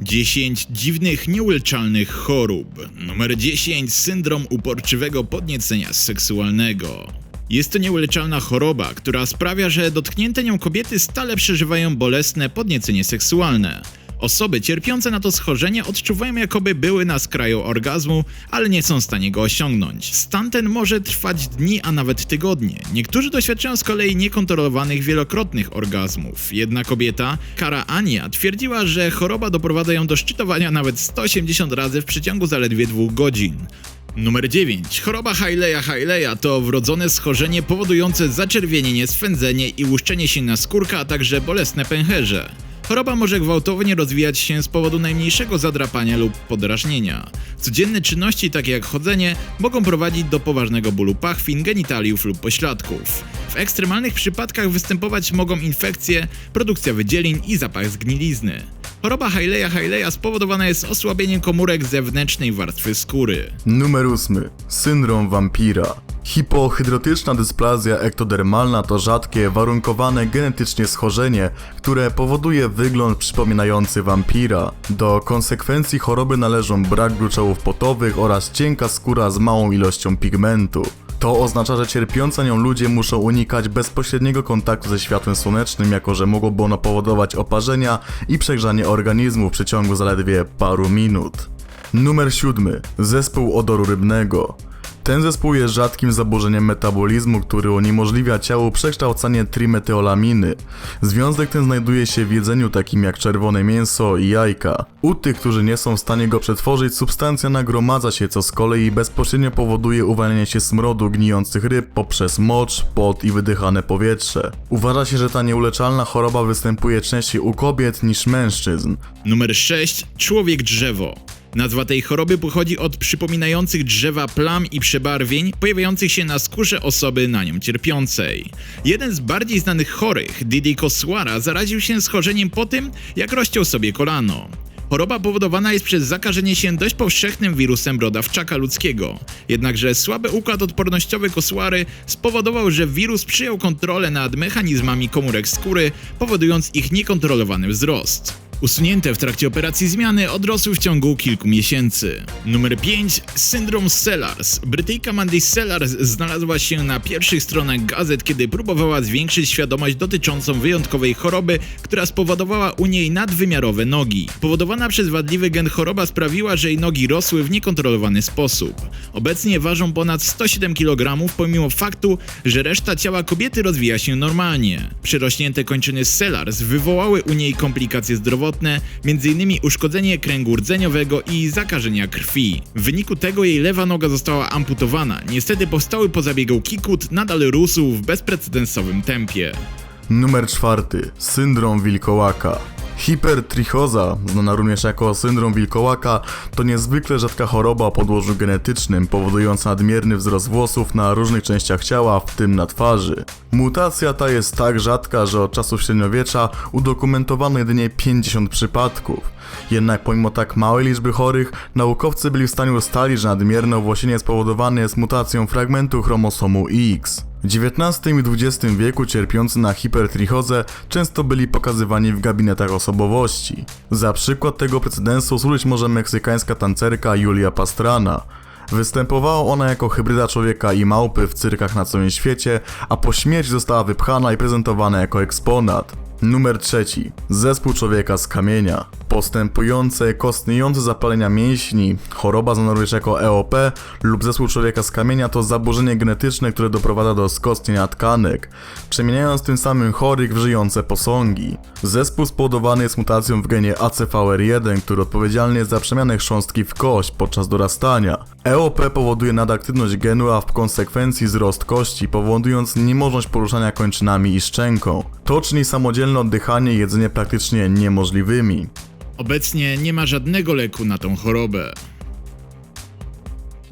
10 dziwnych, nieuleczalnych chorób. Numer 10 syndrom uporczywego podniecenia seksualnego. Jest to nieuleczalna choroba, która sprawia, że dotknięte nią kobiety stale przeżywają bolesne podniecenie seksualne. Osoby cierpiące na to schorzenie odczuwają jakoby były na skraju orgazmu, ale nie są w stanie go osiągnąć. Stan ten może trwać dni, a nawet tygodnie. Niektórzy doświadczają z kolei niekontrolowanych wielokrotnych orgazmów. Jedna kobieta, Kara Ania, twierdziła, że choroba doprowadza ją do szczytowania nawet 180 razy w przeciągu zaledwie dwóch godzin. Numer 9. Choroba Haileya Haileya to wrodzone schorzenie powodujące zaczerwienienie, swędzenie i łuszczenie się na skórka, a także bolesne pęcherze. Choroba może gwałtownie rozwijać się z powodu najmniejszego zadrapania lub podrażnienia. Codzienne czynności takie jak chodzenie mogą prowadzić do poważnego bólu pachwin, genitaliów lub pośladków. W ekstremalnych przypadkach występować mogą infekcje, produkcja wydzielin i zapach zgnilizny. Choroba Haileya Haileya spowodowana jest osłabieniem komórek zewnętrznej warstwy skóry. Numer 8. Syndrom wampira. Hipohydrotyczna dysplazja ektodermalna to rzadkie, warunkowane genetycznie schorzenie, które powoduje wygląd przypominający wampira. Do konsekwencji choroby należą brak gruczołów potowych oraz cienka skóra z małą ilością pigmentu. To oznacza, że cierpiące nią ludzie muszą unikać bezpośredniego kontaktu ze światłem słonecznym, jako że mogłoby ono powodować oparzenia i przegrzanie organizmu w przeciągu zaledwie paru minut. Numer 7. Zespół odoru rybnego. Ten zespół jest rzadkim zaburzeniem metabolizmu, który uniemożliwia ciału przekształcanie trimeteolaminy. Związek ten znajduje się w jedzeniu takim jak czerwone mięso i jajka. U tych, którzy nie są w stanie go przetworzyć, substancja nagromadza się, co z kolei bezpośrednio powoduje uwalnianie się smrodu gnijących ryb poprzez mocz, pot i wydychane powietrze. Uważa się, że ta nieuleczalna choroba występuje częściej u kobiet niż mężczyzn. Numer 6. Człowiek drzewo. Nazwa tej choroby pochodzi od przypominających drzewa plam i przebarwień pojawiających się na skórze osoby na nią cierpiącej. Jeden z bardziej znanych chorych, Didi Koswara, zaraził się schorzeniem po tym, jak rozciął sobie kolano. Choroba powodowana jest przez zakażenie się dość powszechnym wirusem brodawczaka ludzkiego. Jednakże słaby układ odpornościowy kosłary spowodował, że wirus przyjął kontrolę nad mechanizmami komórek skóry, powodując ich niekontrolowany wzrost. Usunięte w trakcie operacji zmiany odrosły w ciągu kilku miesięcy. Numer 5. Syndrom Sellars. Brytyjka Mandy Sellars znalazła się na pierwszych stronach gazet, kiedy próbowała zwiększyć świadomość dotyczącą wyjątkowej choroby, która spowodowała u niej nadwymiarowe nogi. Powodowana przez wadliwy gen choroba sprawiła, że jej nogi rosły w niekontrolowany sposób. Obecnie ważą ponad 107 kg, pomimo faktu, że reszta ciała kobiety rozwija się normalnie. Przyrośnięte kończyny Sellars wywołały u niej komplikacje zdrowotne, m.in. uszkodzenie kręgu rdzeniowego i zakażenia krwi. W wyniku tego jej lewa noga została amputowana. Niestety powstały po zabiegu kikut nadal rósł w bezprecedensowym tempie. Numer 4. Syndrom wilkołaka. Hipertrichoza, znana również jako syndrom wilkołaka, to niezwykle rzadka choroba o podłożu genetycznym, powodująca nadmierny wzrost włosów na różnych częściach ciała, w tym na twarzy. Mutacja ta jest tak rzadka, że od czasów średniowiecza udokumentowano jedynie 50 przypadków. Jednak pomimo tak małej liczby chorych, naukowcy byli w stanie ustalić, że nadmierne owłosienie spowodowane jest mutacją fragmentu chromosomu X. XIX i XX wieku cierpiący na hipertrichozę często byli pokazywani w gabinetach osobowości. Za przykład tego precedensu służyć może meksykańska tancerka Julia Pastrana. Występowała ona jako hybryda człowieka i małpy w cyrkach na całym świecie, a po śmierci została wypchana i prezentowana jako eksponat. Numer trzeci. Zespół człowieka z kamienia. Postępujące, kostniejące zapalenia mięśni, choroba znana jako EOP lub zespół człowieka z kamienia to zaburzenie genetyczne, które doprowadza do skostnienia tkanek, przemieniając tym samym chorych w żyjące posągi. Zespół spowodowany jest mutacją w genie ACVR1, który odpowiedzialny jest za przemianę chrząstki w kość podczas dorastania. EOP powoduje nadaktywność genu, a w konsekwencji wzrost kości, powodując niemożność poruszania kończynami i szczęką. To czyni oddychanie i jedzenie praktycznie niemożliwymi. Obecnie nie ma żadnego leku na tą chorobę.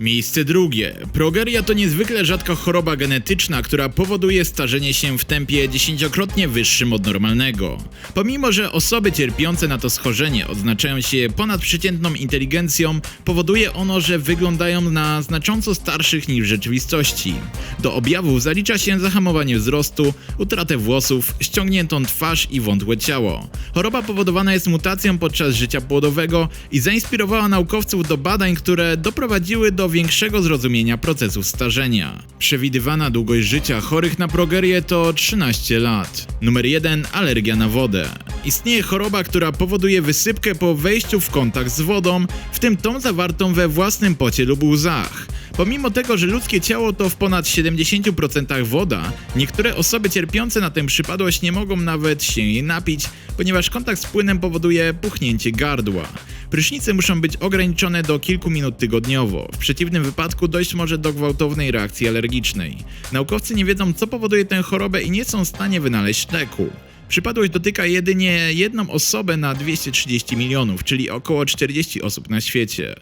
Miejsce drugie. Progeria to niezwykle rzadka choroba genetyczna, która powoduje starzenie się w tempie dziesięciokrotnie wyższym od normalnego. Pomimo, że osoby cierpiące na to schorzenie odznaczają się ponadprzeciętną inteligencją, powoduje ono, że wyglądają na znacząco starszych niż w rzeczywistości. Do objawów zalicza się zahamowanie wzrostu, utratę włosów, ściągniętą twarz i wątłe ciało. Choroba powodowana jest mutacją podczas życia płodowego i zainspirowała naukowców do badań, które doprowadziły do większego zrozumienia procesów starzenia. Przewidywana długość życia chorych na progerię to 13 lat. Numer 1. Alergia na wodę. Istnieje choroba, która powoduje wysypkę po wejściu w kontakt z wodą, w tym tą zawartą we własnym pocie lub łzach. Pomimo tego, że ludzkie ciało to w ponad 70% woda, niektóre osoby cierpiące na tę przypadłość nie mogą nawet się jej napić, ponieważ kontakt z płynem powoduje puchnięcie gardła. Prysznice muszą być ograniczone do kilku minut tygodniowo. W przeciwnym wypadku dojść może do gwałtownej reakcji alergicznej. Naukowcy nie wiedzą, co powoduje tę chorobę i nie są w stanie wynaleźć leku. Przypadłość dotyka jedynie jedną osobę na 230 milionów, czyli około 40 osób na świecie.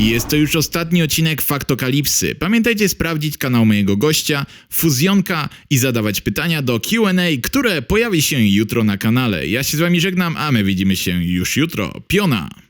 Jest to już ostatni odcinek Faktokalipsy. Pamiętajcie sprawdzić kanał mojego gościa, Fuzjonka i zadawać pytania do Q&A, które pojawi się jutro na kanale. Ja się z wami żegnam, a my widzimy się już jutro. Piona!